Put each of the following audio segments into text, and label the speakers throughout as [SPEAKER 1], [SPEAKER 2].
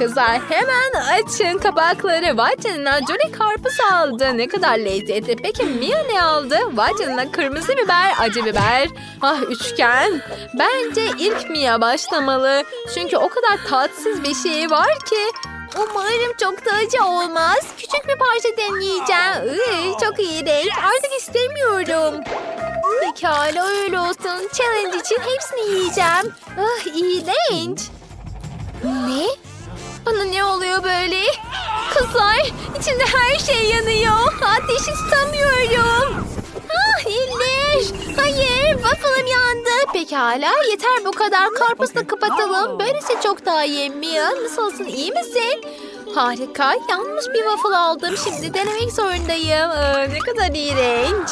[SPEAKER 1] kızlar hemen açın kapakları. Vay canına Jolie karpuz aldı. Ne kadar lezzetli. Peki Mia ne aldı? Vay kırmızı biber, acı biber. Ah üçgen. Bence ilk Mia başlamalı. Çünkü o kadar tatsız bir şey var ki. Umarım çok da acı olmaz. Küçük bir parça deneyeceğim. Iy, çok iğrenç. Artık istemiyorum. Pekala öyle olsun. Challenge için hepsini yiyeceğim. Ah iğrenç. Ne? Bana ne oluyor böyle? Kızlar içinde her şey yanıyor. Ateşi tutamıyorum. Ah iyiler. Hayır waffle'ım yandı. Pekala yeter bu kadar. Karpuzla kapatalım. Böylesi çok daha. Mia nasılsın iyi misin? Harika. Yanlış bir waffle aldım. Şimdi denemek zorundayım. Aa, ne kadar iğrenç.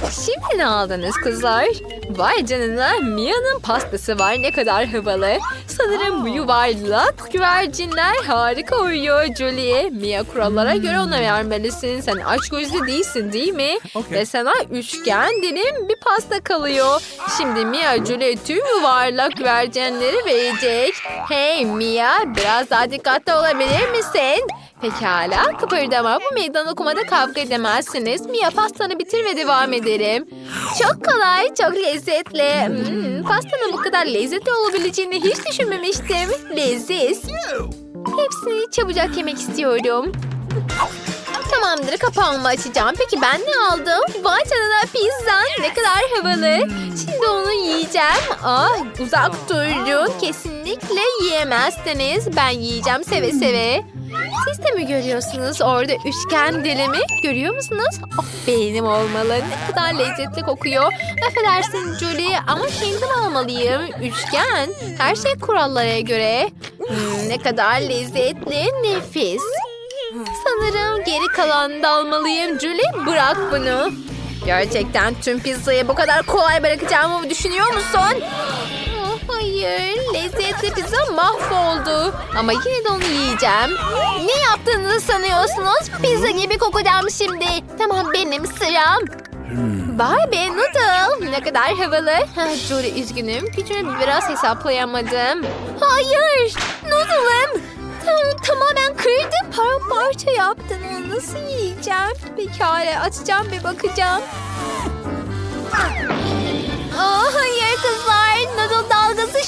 [SPEAKER 1] Şimdi ne aldınız kızlar? Vay canına Mia'nın pastası var ne kadar havalı. Sanırım bu yuvarlak güvercinler harika uyuyor Julie. Mia kurallara göre ona vermelisin. Sen aç gözlü değilsin değil mi?
[SPEAKER 2] Okey.
[SPEAKER 1] Ve sana üçgen dilim bir pasta kalıyor. Şimdi Mia Julie tüm yuvarlak güvercinleri verecek. Hey Mia biraz daha dikkatli olabilir misin? Pekala kıpırdama bu meydan okumada kavga edemezsiniz. Mia pastanı bitir ve devam ederim. Çok kolay, çok lezzetli. Hmm, pastanın bu kadar lezzetli olabileceğini hiç düşünmemiştim. Leziz. Hepsini çabucak yemek istiyorum. Tamamdır kapağımı açacağım. Peki ben ne aldım? Vay canına pizza. Ne kadar havalı. Şimdi onu yiyeceğim. Ah uzak durun. Kesinlikle yiyemezsiniz. Ben yiyeceğim seve seve. Siz de mi görüyorsunuz orada üçgen dilimi? Görüyor musunuz? Oh, benim olmalı. Ne kadar lezzetli kokuyor. Affedersin Julie ama kendim almalıyım. Üçgen. Her şey kurallara göre. Hmm, ne kadar lezzetli. Nefis. Sanırım geri kalanını da almalıyım. Julie bırak bunu. Gerçekten tüm pizzayı bu kadar kolay bırakacağımı düşünüyor musun? Hayır, lezzetli pizza mahvoldu. Ama yine de onu yiyeceğim. Ne yaptığınızı sanıyorsunuz? Pizza gibi kokacağım şimdi. Tamam benim sıram. Vay be noodle. Ne kadar havalı. Ha, Julie üzgünüm. Gücünü biraz hesaplayamadım. Hayır. Noodle'ım. Tam, tamamen kırdım. Paramparça yaptın. Nasıl yiyeceğim? Pekala açacağım ve bakacağım. Aa, hayır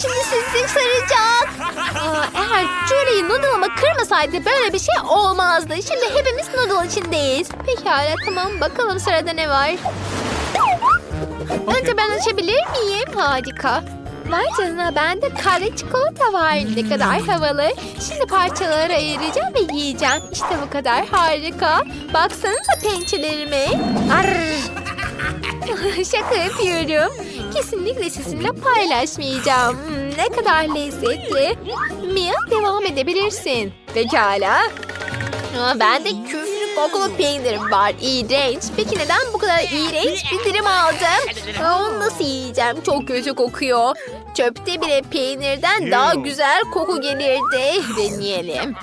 [SPEAKER 1] şimdi sizi saracak. Eğer Julie noodle'ımı kırmasaydı böyle bir şey olmazdı. Şimdi hepimiz noodle içindeyiz. Pekala tamam bakalım sırada ne var. Önce ben açabilir miyim? Harika. Vay canına bende kare çikolata var. Ne kadar havalı. Şimdi parçalara ayıracağım ve yiyeceğim. İşte bu kadar harika. Baksanıza pençelerime. Arr. Şaka yapıyorum. Kesinlikle sizinle paylaşmayacağım. Hmm, ne kadar lezzetli. Mia devam edebilirsin. Pekala. Aa, bende küflü kokulu peynirim var. İğrenç. Peki neden bu kadar iğrenç bir dilim aldım? Onu nasıl yiyeceğim? Çok kötü kokuyor. Çöpte bile peynirden daha güzel koku gelirdi. Deneyelim.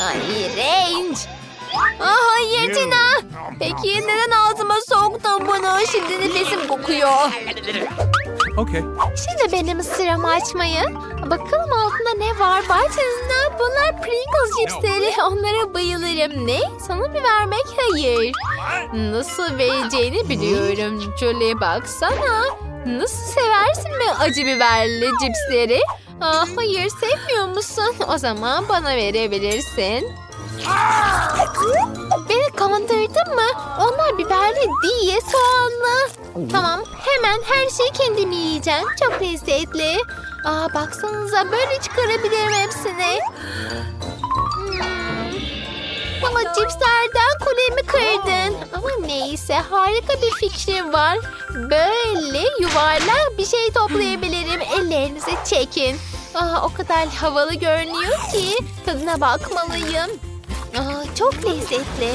[SPEAKER 1] Aa, iğrenç. Aa, hayır Tina. Peki neden ağzıma soktun bunu? Şimdi nefesim kokuyor.
[SPEAKER 2] Okay.
[SPEAKER 1] Şimdi benim sıramı açmayı. Bakalım altında ne var? Bahçesinde bunlar Pringles cipsleri. Onlara bayılırım. Ne? Sana mı vermek? Hayır. Nasıl vereceğini biliyorum. Julie baksana. Nasıl seversin mi acı biberli cipsleri? Aa, hayır sevmiyor musun? O zaman bana verebilirsin. Beni kandırdın mı? Onlar biberli değil, soğanlı. Tamam, hemen her şeyi kendim yiyeceğim. Çok lezzetli. Aa, baksanıza böyle çıkarabilirim hepsini. Hmm. Ama cipslerden kulemi kırdın. Ama neyse harika bir fikrim var. Böyle yuvarlak bir şey toplayabilirim. Ellerinizi çekin. Aa, o kadar havalı görünüyor ki tadına bakmalıyım. Aa, çok lezzetli.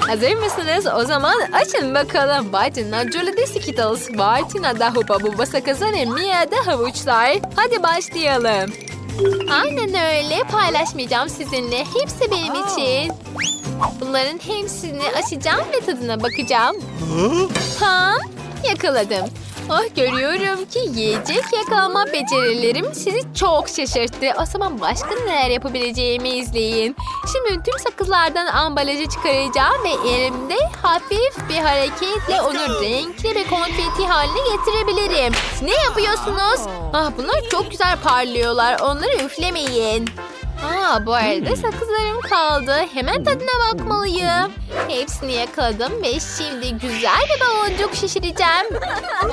[SPEAKER 1] Hazır mısınız? O zaman açın bakalım. Bartın'la Jolie'de Skittles var. Tina'da Hupa Buba sakızı ve Mia'da havuçlar. Hadi başlayalım. Aynen öyle. Paylaşmayacağım sizinle. Hepsi benim için. Bunların hepsini açacağım ve tadına bakacağım. Ha? Yakaladım. Ah görüyorum ki yiyecek yakalama becerilerim sizi çok şaşırttı. O zaman başka neler yapabileceğimi izleyin. Şimdi tüm sakızlardan ambalajı çıkaracağım ve elimde hafif bir hareketle onu renkli bir konfeti haline getirebilirim. Ne yapıyorsunuz? Ah bunlar çok güzel parlıyorlar. Onları üflemeyin. Aa, bu arada sakızlarım kaldı. Hemen tadına bakmalıyım. Hepsini yakaladım ve şimdi güzel bir baloncuk şişireceğim.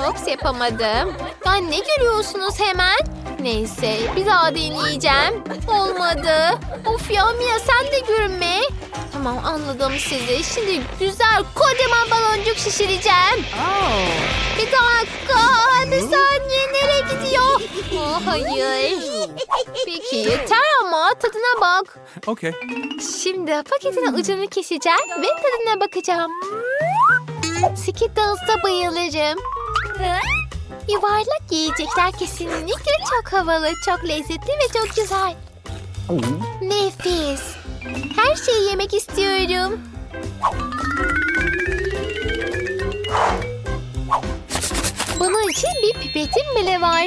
[SPEAKER 1] Ops yapamadım. Ya ne görüyorsunuz hemen? Neyse bir daha deneyeceğim. Olmadı. Of ya Mia sen de görünme. Tamam anladım sizi. Şimdi güzel kocaman baloncuk şişireceğim. Bir dakika. Bir saniye nereye gidiyor? Oh, hayır. Peki yeter ama tadına bak.
[SPEAKER 2] Okay.
[SPEAKER 1] Şimdi paketin ucunu keseceğim ve tadına bakacağım. Skittles'a bayılırım. Yuvarlak yiyecekler kesinlikle çok havalı, çok lezzetli ve çok güzel. Nefis. Her şeyi yemek istiyorum. Bunun için bir pipetim bile var.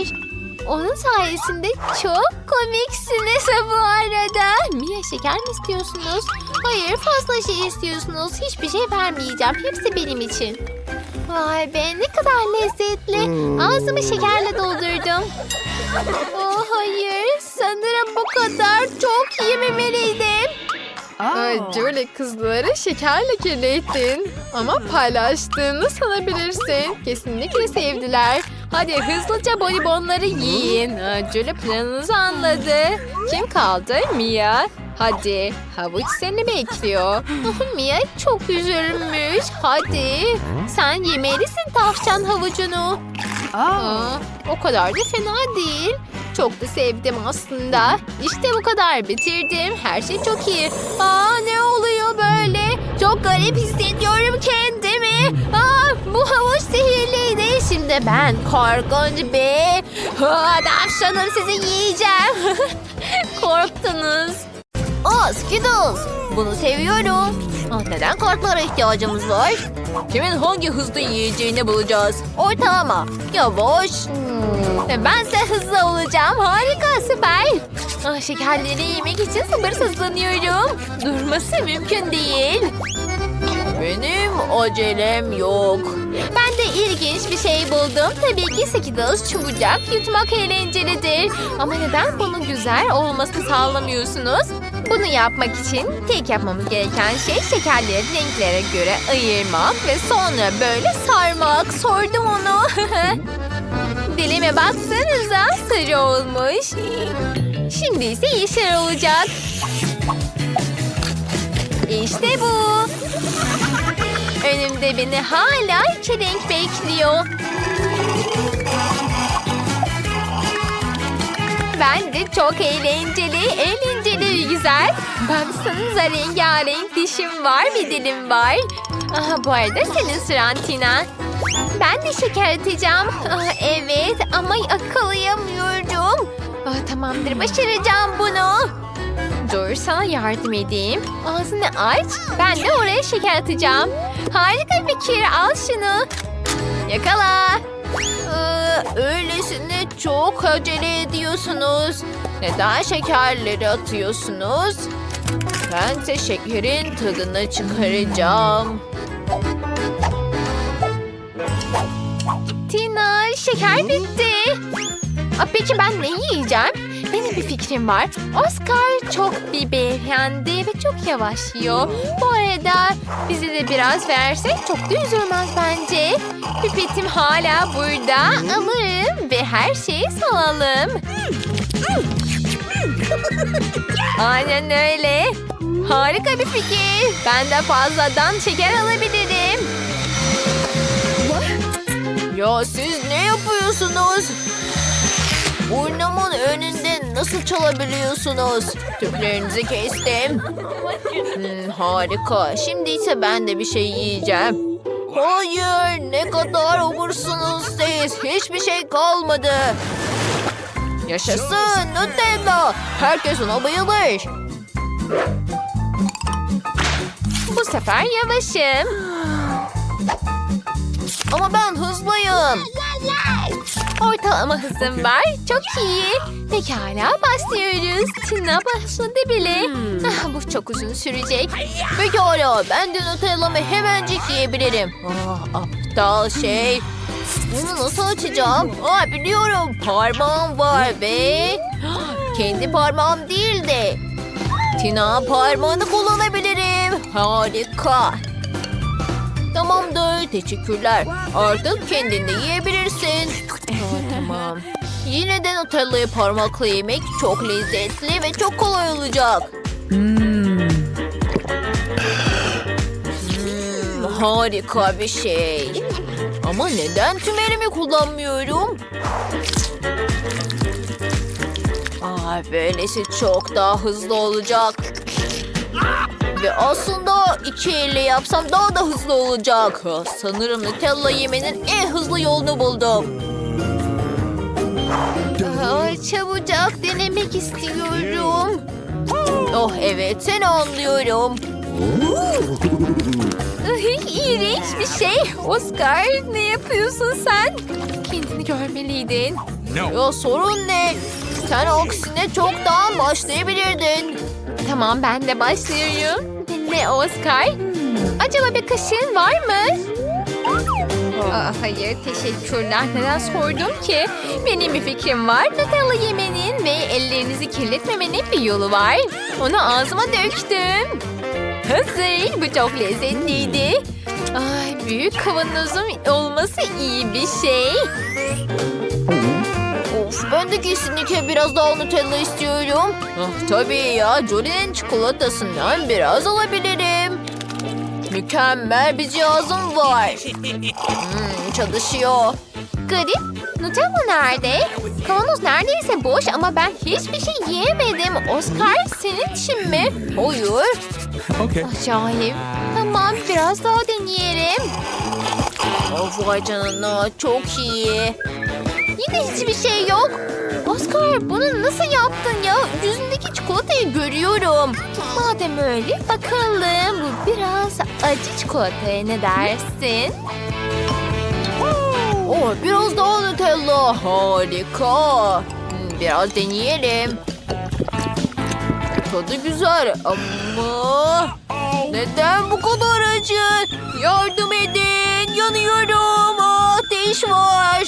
[SPEAKER 1] Onun sayesinde çok komiksiniz bu arada. Mia şeker mi istiyorsunuz? Hayır fazla şey istiyorsunuz. Hiçbir şey vermeyeceğim. Hepsi benim için. Vay be ne kadar lezzetli. Ağzımı şekerle doldurdum. Oh hayır sanırım bu kadar çok yememeliydim. Ay, Julie kızları şekerle kirlettin. Ama paylaştığını sanabilirsin. Kesinlikle sevdiler. Hadi hızlıca bonibonları yiyin. Aa, Julie planınızı anladı. Kim kaldı? Mia. Hadi havuç seni bekliyor. Mia çok üzülmüş. Hadi sen yemelisin tavşan havucunu. Aa, o kadar da fena değil. Çok da sevdim aslında. İşte bu kadar bitirdim. Her şey çok iyi. Aa ne oluyor böyle? Çok garip hissediyorum kendimi. Aa bu havuç sihirliydi. Şimdi ben korkunç bir Aa, tavşanım sizi yiyeceğim. Korktunuz. Aa Skittles. Bunu seviyorum. Aa, neden kartlara ihtiyacımız var? Kimin hangi hızlı yiyeceğini bulacağız. Ortalama. Yavaş. Hmm. Ben ise hızlı olacağım. Harika süper. Ah, şekerleri yemek için sabırsızlanıyorum. Durması mümkün değil. Benim acelem yok. Ben de ilginç bir şey buldum. Tabii ki Skittles çabucak yutmak eğlencelidir. Ama neden bunun güzel olmasını sağlamıyorsunuz? Bunu yapmak için tek yapmamız gereken şey şekerleri renklere göre ayırmak ve sonra böyle sarmak. Sordum onu. Dilime baksanıza sarı olmuş. Şimdi ise yeşil olacak. İşte bu. Önümde beni hala iki renk bekliyor. Ben de çok eğlenceli, eğlenceli ve güzel. Baksanıza rengarenk dişim var ve dilim var. Aha, bu arada senin sıran Tina. Ben de şeker atacağım. Ah, evet ama yakalayamıyorum. Ah, tamamdır başaracağım bunu. Dur sana yardım edeyim. Ağzını aç. Ben de oraya şeker atacağım. Harika fikir. Al şunu. Yakala. Ee, öylesine çok acele ediyorsunuz. Neden şekerleri atıyorsunuz? Ben de şekerin tadını çıkaracağım. Tina şeker bitti. Aa, peki ben ne yiyeceğim? Benim bir fikrim var. Oscar çok bir beyefendi ve çok yavaş yiyor. Bu arada bize de biraz versek çok da üzülmez bence. Pipetim hala burada. Alırım ve her şeyi salalım. Aynen öyle. Harika bir fikir. Ben de fazladan şeker alabilirim. Ya siz ne yapıyorsunuz? Burnumun önünde nasıl çalabiliyorsunuz? Tüplerinizi kestim. Hmm, harika. Şimdi ise ben de bir şey yiyeceğim. Hayır, ne kadar obursunuz siz. Hiçbir şey kalmadı. Yaşasın Nutella. Herkes ona bayılır. Bu sefer yavaşım. Ama ben hızlıyım. Ortalama hızım var. Çok iyi. Pekala başlıyoruz. Tina başladı bile. Ah, bu çok uzun sürecek. Pekala ben de Nutella'mı hemencik yiyebilirim. Ah, aptal şey. Bunu nasıl açacağım? Aa, biliyorum parmağım var ve... Kendi parmağım değil de... Tina parmağını kullanabilirim. Harika. Tamamdır. Teşekkürler. Artık kendin de yiyebilirsin. Aa, tamam. Yine de Nutella'yı parmakla yemek çok lezzetli ve çok kolay olacak. Hmm, harika bir şey. Ama neden tüm elimi kullanmıyorum? Aa, böylesi çok daha hızlı olacak. Ve aslında iki elle yapsam daha da hızlı olacak. Sanırım Nutella yemenin en hızlı yolunu buldum. Aa, çabucak denemek istiyorum. Oh evet seni anlıyorum. İğrenç bir şey. Oscar ne yapıyorsun sen? Kendini görmeliydin. Ya sorun ne? Sen aksine çoktan başlayabilirdin. Tamam ben de başlıyorum. Dinle Oscar. Acaba bir kaşığın var mı? Aa, hayır teşekkürler. Neden sordum ki? Benim bir fikrim var. Nutella yemenin ve ellerinizi kirletmemenin bir yolu var. Onu ağzıma döktüm. Hazır. Bu çok lezzetliydi. Ay, büyük kavanozum olması iyi bir şey. Of ben de kesinlikle biraz daha Nutella istiyorum. Ah, tabii ya Jolie'nin çikolatasından biraz alabilirim. Mükemmel bir cihazım var. Hmm, çalışıyor. Garip. Nutella nerede? Kavanoz neredeyse boş ama ben hiçbir şey yiyemedim. Oscar senin için mi? Hayır.
[SPEAKER 2] Okay.
[SPEAKER 1] Acayip. Tamam biraz daha deneyelim. Of vay canına çok iyi. Yine hiçbir şey yok. Oscar bunu nasıl yaptın ya? Yüzündeki çikolatayı görüyorum. Madem öyle bakalım. Bu biraz acı çikolataya ne dersin? Oh, biraz daha Nutella. Harika. Hmm, Biraz deneyelim. Tadı güzel ama... Neden bu kadar acı? Yardım edin. Yanıyorum. Ateş var.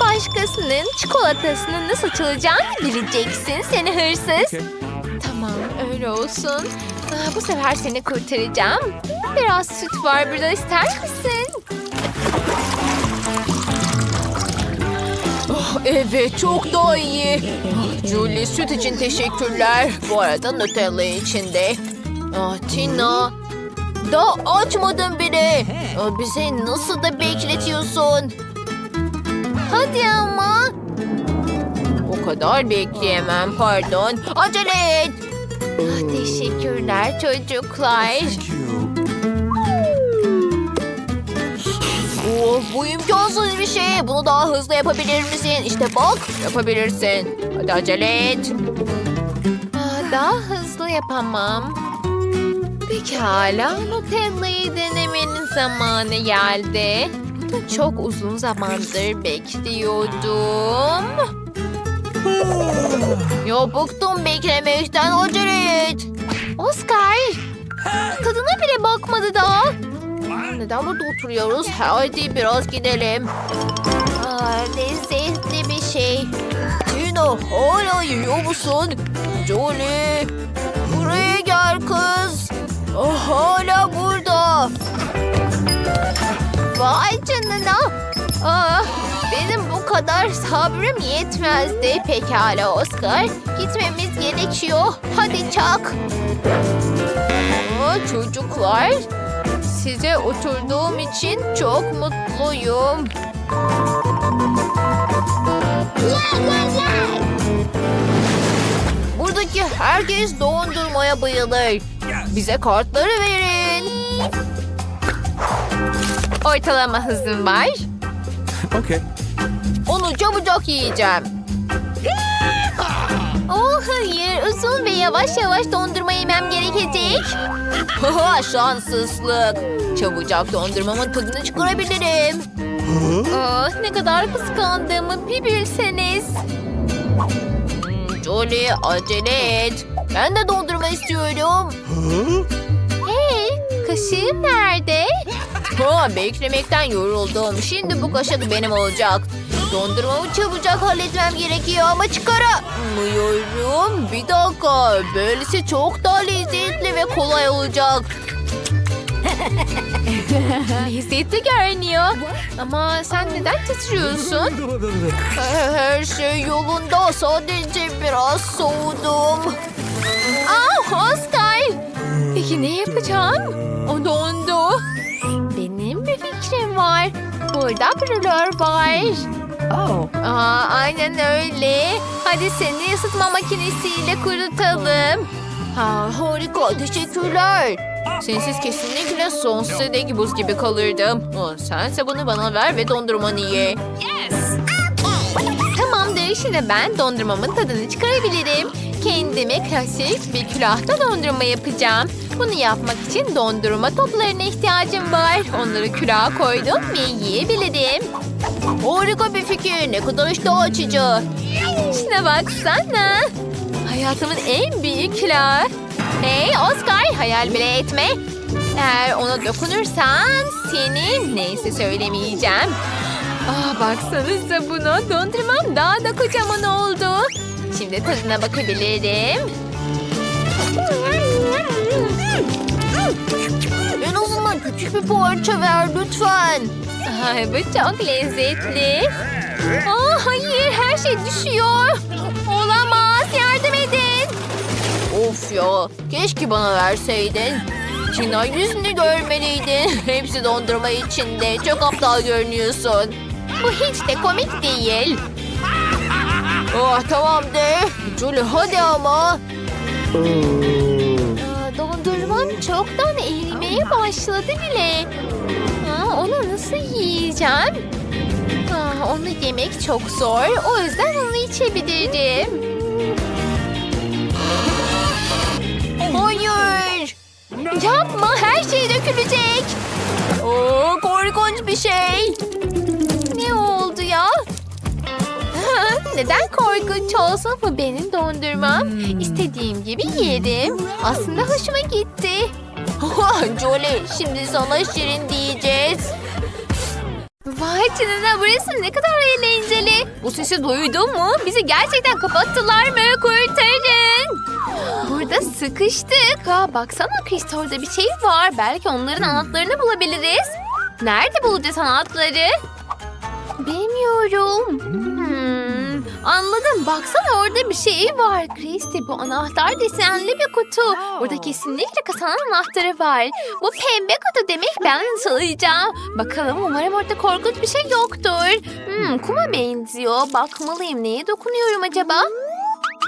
[SPEAKER 1] Başkasının çikolatasını nasıl çalacağını bileceksin seni hırsız. Tamam öyle olsun. Aa, bu sefer seni kurtaracağım. Biraz süt var burada ister misin? Evet çok daha iyi. Ah, Julie süt için teşekkürler. Bu arada Nutella için de. Ah, Tina. Daha açmadın bile. Ah, bizi nasıl da bekletiyorsun? Hadi ama. O kadar bekleyemem pardon. Acele et. Ah, teşekkürler çocuklar. Oh, bu imkansız bir şey. Bunu daha hızlı yapabilir misin? İşte bak yapabilirsin. Hadi acele et. Aa, daha hızlı yapamam. Pekala Nutella'yı denemenin zamanı geldi. Çok uzun zamandır bekliyordum. Ya bıktım beklemekten acele et. Oscar tadına bile bakmadı daha. Neden burada oturuyoruz? Hadi biraz gidelim. Aa, lezzetli bir şey. Tina hala yiyor musun? Jolie buraya gel kız. O hala burada. Vay canına. Aa, benim bu kadar sabrım yetmezdi. Pekala Oscar. Gitmemiz gerekiyor. Hadi çak. Aa, çocuklar. Size oturduğum için çok mutluyum. Buradaki herkes dondurmaya bayılır. Bize kartları verin. Ortalama hızım var.
[SPEAKER 2] Okay.
[SPEAKER 1] Onu çabucak yiyeceğim. Oh hayır, uzun ve yavaş yavaş dondurma yemem gerekecek. Haha, şanssızlık. Çabucak dondurmamın tadını çıkarabilirim. Ah, ne kadar kıskandığımı bir bilseniz. Hmm, Jolie acele et. Ben de dondurma istiyorum. Hey, kaşığım nerede? Ha, beklemekten yoruldum. Şimdi bu kaşık benim olacak. Dondurmamı çabucak halletmem gerekiyor ama çıkaramıyorum. Bir dakika. Böylesi çok daha lezzetli ve kolay olacak. Lezzetli görünüyor. Ama sen neden titriyorsun? Her şey yolunda. Sadece biraz soğudum. Ah Oscar. Peki ne yapacağım? O dondu. Benim bir fikrim var. Burada brülör var. Aa, aynen öyle. Hadi seni ısıtma makinesiyle kurutalım. Ha, harika, teşekkürler. Sensiz kesinlikle sonsuza dek buz gibi kalırdım. Sense bunu bana ver ve dondurmanı ye. Tamamdır, şimdi ben dondurmamın tadını çıkarabilirim. Kendime klasik bir külahta dondurma yapacağım. Bunu yapmak için dondurma toplarına ihtiyacım var. Onları külaha koydum ve yiyebilirim. Harika bir fikir. Ne kadar iştah açıcı. Şuna baksana. Hayatımın en büyük külahı. Hey Oscar hayal bile etme. Eğer ona dokunursan senin neyse söylemeyeceğim. Ah baksanıza buna dondurmam daha da kocaman oldu. Şimdi tadına bakabilirim. En azından küçük bir parça ver lütfen. Ay, bu çok lezzetli. Aa, hayır her şey düşüyor. Olamaz yardım edin. Of ya keşke bana verseydin. Tina yüzünü görmeliydin. Hepsi dondurma içinde. Çok aptal görünüyorsun. Bu hiç de komik değil. Oh tamam de. Julie hadi ama. Aa, dondurmam çoktan erimeye başladı bile. Aa, onu nasıl yiyeceğim? Aa, onu yemek çok zor. O yüzden onu içebilirim. Hayır. Yapma her şey dökülecek. Oo, korkunç bir şey. Ne oldu ya? Neden korkunç olsun bu benim dondurmam? İstediğim gibi yerim. Aslında hoşuma gitti. Jolie şimdi sana şirin diyeceğiz. Vay canına burası ne kadar eğlenceli. Bu sesi duydun mu? Bizi gerçekten kapattılar mı? Kurtarın. Burada sıkıştık. Ha, baksana Chris bir şey var. Belki onların anahtarını bulabiliriz. Nerede bulacağız anahtarı? Bilmiyorum. Hmm, anladım. Baksana orada bir şey var. Christy bu anahtar desenli bir kutu. Burada kesinlikle kasanın anahtarı var. Bu pembe kutu demek ben çalacağım. Bakalım umarım orada korkunç bir şey yoktur. Hmm, kuma benziyor. Bakmalıyım. Neye dokunuyorum acaba?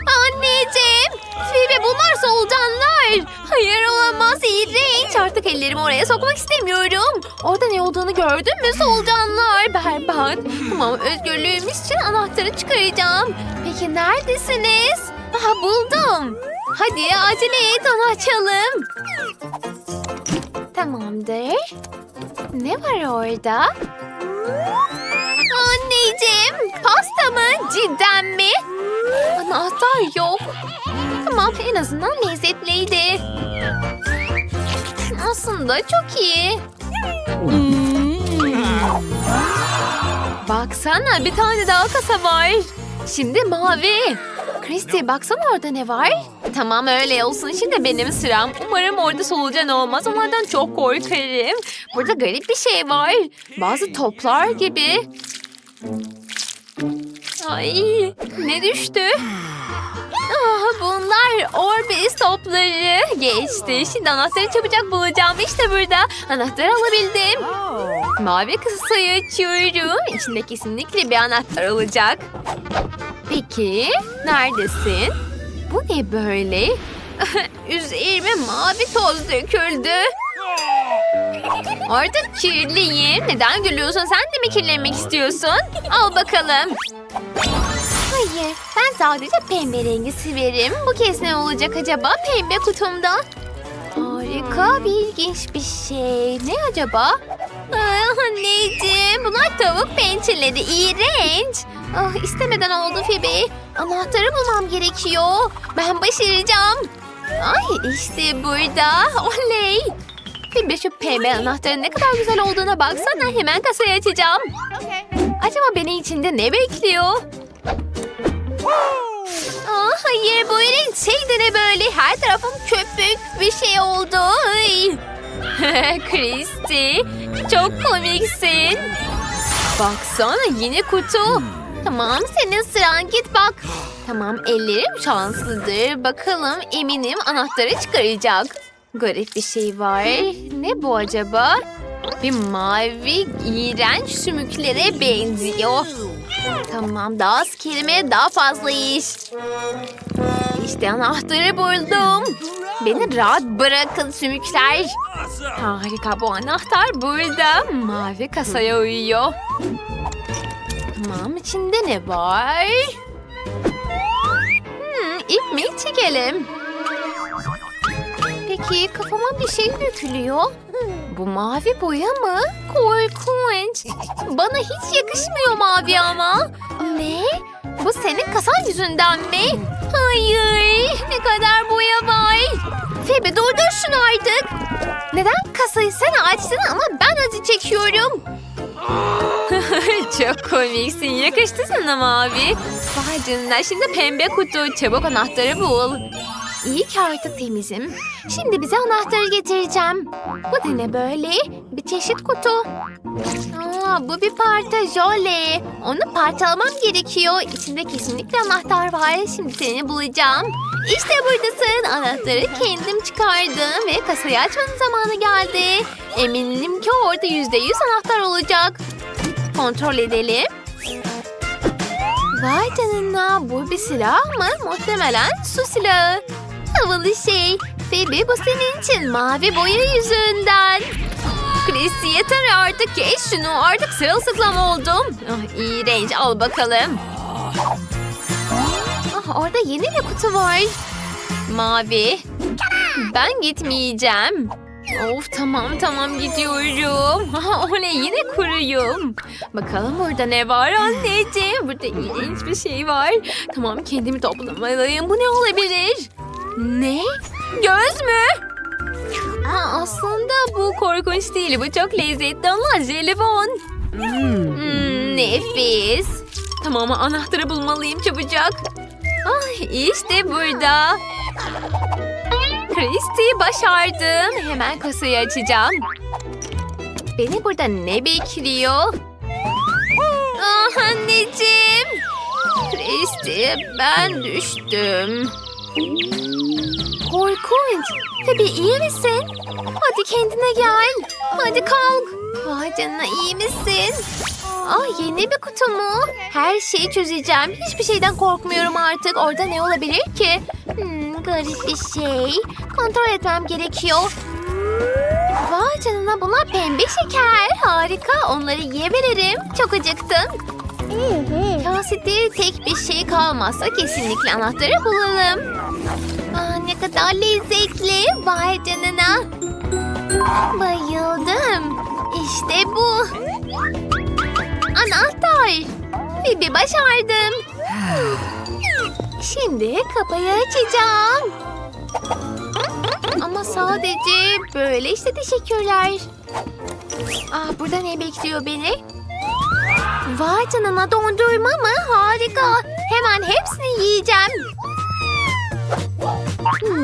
[SPEAKER 1] Anneciğim! Phoebe bunlar solucanlar. Hayır olamaz iğrenç. Artık ellerimi oraya sokmak istemiyorum. Orada ne olduğunu gördün mü solucanlar? Berbat. Tamam özgürlüğümüz için anahtarı çıkaracağım. Peki neredesiniz? Aha buldum. Hadi acele et onu açalım. Tamamdır. Ne var orada? Anneciğim pasta mı? Cidden mi? Anahtar yok. Tamam en azından lezzetliydi. Aslında çok iyi. Baksana bir tane daha kasa var. Şimdi mavi. Christy baksana orada ne var? Tamam öyle olsun şimdi benim sıram. Umarım orada solucan olmaz. Onlardan çok korkarım. Burada garip bir şey var. Bazı toplar gibi. Ay ne düştü? Ah, bunlar Orbis topları. Geçti. Şimdi anahtarı çabucak bulacağım. İşte burada. Anahtarı alabildim. Mavi kasayı açıyorum. İçinde kesinlikle bir anahtar olacak. Peki, neredesin? Bu ne böyle? Üzerime mavi toz döküldü. Artık kirliyim. Neden gülüyorsun? Sen de mi kirlenmek istiyorsun? Al bakalım. Hayır, ben sadece pembe rengi severim. Bu kez ne olacak acaba pembe kutumda? Harika ilginç bir şey. Ne acaba? Ah, anneciğim bunlar tavuk pençeleri iğrenç. Ah, istemeden oldu Phoebe. Anahtarı bulmam gerekiyor. Ben başaracağım. Ay işte burada. Oley. Şu pembe anahtarın ne kadar güzel olduğuna baksana. Hemen kasayı açacağım. Acaba beni içinde ne bekliyor? Aa, hayır bu iğrenç şey de ne böyle? Her tarafım köpük bir şey oldu. Christy çok komiksin. Baksana yeni kutu. Tamam senin sıran git bak. Tamam ellerim şanslıdır. Bakalım eminim anahtarı çıkaracak. Garip bir şey var. Ne bu acaba? Bir mavi iğrenç sümüklere benziyor. Tamam daha az kelime daha fazla iş. İşte anahtarı buldum. Beni rahat bırakın sümükler. Harika bu anahtar burada. Mavi kasaya uyuyor. Tamam içinde ne var? Hmm, ip çekelim? Peki kafama bir şey dökülüyor. Bu mavi boya mı? Korkunç. Bana hiç yakışmıyor mavi ama. Ne? Bu senin kasan yüzünden mi? Hayır. Ne kadar boya var. Febe durdur şunu artık. Neden kasayı sen açtın ama ben acı çekiyorum? Çok komiksin. Yakıştı sana mavi. Vay canına şimdi pembe kutu. Çabuk anahtarı bul. İyi ki artık temizim. Şimdi bize anahtarı getireceğim. Bu da ne böyle? Bir çeşit kutu. Aa, bu bir parça jöle. Onu parçalamam gerekiyor. İçinde kesinlikle anahtar var. Şimdi seni bulacağım. İşte buradasın. Anahtarı kendim çıkardım ve kasayı açmanın zamanı geldi. Eminim ki orada yüzde yüz anahtar olacak. Kontrol edelim. Vay canına bu bir silah mı? Muhtemelen su silahı. Havalı şey. Phoebe bu senin için mavi boya yüzünden. Chrissy yeter artık geç şunu artık sırılsıklam oldum. Ah, iğrenç al bakalım. Ah, orada yeni bir kutu var. Mavi. Ben gitmeyeceğim. Of tamam tamam gidiyorum. Aha, oley yine kuruyum. Bakalım burada ne var anneciğim. Burada iğrenç bir şey var. Tamam kendimi toplamalıyım. Bu ne olabilir? Ne? Göz mü? Aa, aslında bu korkunç değil. Bu çok lezzetli ama jelibon. Hmm, nefis. Tamam anahtarı bulmalıyım çabucak. Ay işte burada. Christy başardım. Hemen kasayı açacağım. Beni burada ne bekliyor? Ah anneciğim. Christy ben düştüm. Korkunç. Tabii iyi misin? Hadi kendine gel. Hadi kalk. Vay canına iyi misin? Ah yeni bir kutu mu? Her şeyi çözeceğim. Hiçbir şeyden korkmuyorum artık. Orada ne olabilir ki? Hmm, garip bir şey. Kontrol etmem gerekiyor. Vay canına bunlar pembe şeker. Harika. Onları yiyebilirim. Çok acıktım. Kasette tek bir şey kalmazsa kesinlikle anahtarı bulalım. Aa, ne kadar lezzetli. Vay canına. Bayıldım. İşte bu. Anahtar. Bir başardım. Şimdi kapıyı açacağım. Ama sadece böyle işte teşekkürler. Ah burada ne bekliyor beni? Vay canına dondurma mı? Harika. Hemen hepsini yiyeceğim.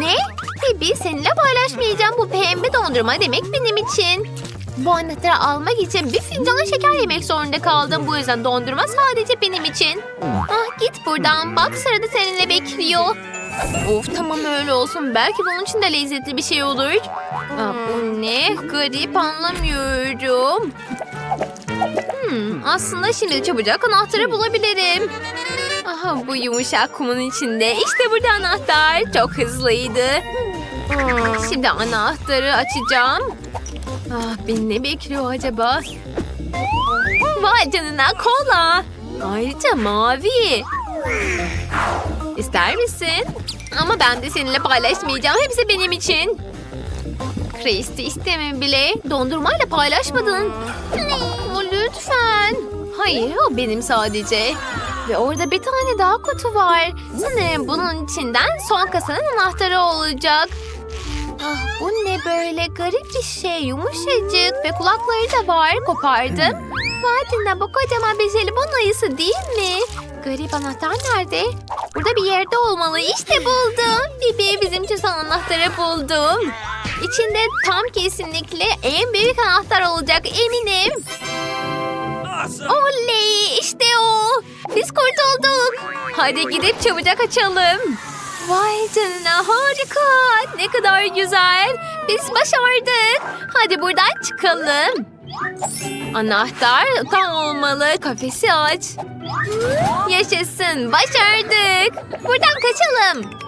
[SPEAKER 1] Ne? Tabii seninle paylaşmayacağım. Bu pembe dondurma demek benim için. Bu anahtarı almak için bir fincan şeker yemek zorunda kaldım. Bu yüzden dondurma sadece benim için. Ah git buradan. Bak sırada seninle bekliyor. Of tamam öyle olsun. Belki bunun için de lezzetli bir şey olur. Ah, bu ne? Garip anlamıyorum. Hmm, aslında şimdi çabucak anahtarı bulabilirim. Aha, bu yumuşak kumun içinde. İşte burada anahtar. Çok hızlıydı. Şimdi anahtarı açacağım. Ah, beni ne bekliyor acaba? Vay canına kola. Ayrıca mavi. İster misin? Ama ben de seninle paylaşmayacağım. Hepsi benim için. Christy isteme bile. Dondurmayla paylaşmadın. Lütfen. Hayır o benim sadece. Ve orada bir tane daha kutu var. Sanırım bunun içinden son kasanın anahtarı olacak. Ah, bu ne böyle garip bir şey yumuşacık ve kulakları da var kopardım. Vay bu kocaman bir jelibon ayısı değil mi? Garip anahtar nerede? Burada bir yerde olmalı işte buldum. Bibi bizim son anahtarı buldum. İçinde tam kesinlikle en büyük anahtar olacak eminim. Oley işte o. Biz kurtulduk. Hadi gidip çabucak açalım. Vay canına harika. Ne kadar güzel. Biz başardık. Hadi buradan çıkalım. Anahtar tam olmalı. Kafesi aç. Yaşasın. Başardık. Buradan kaçalım.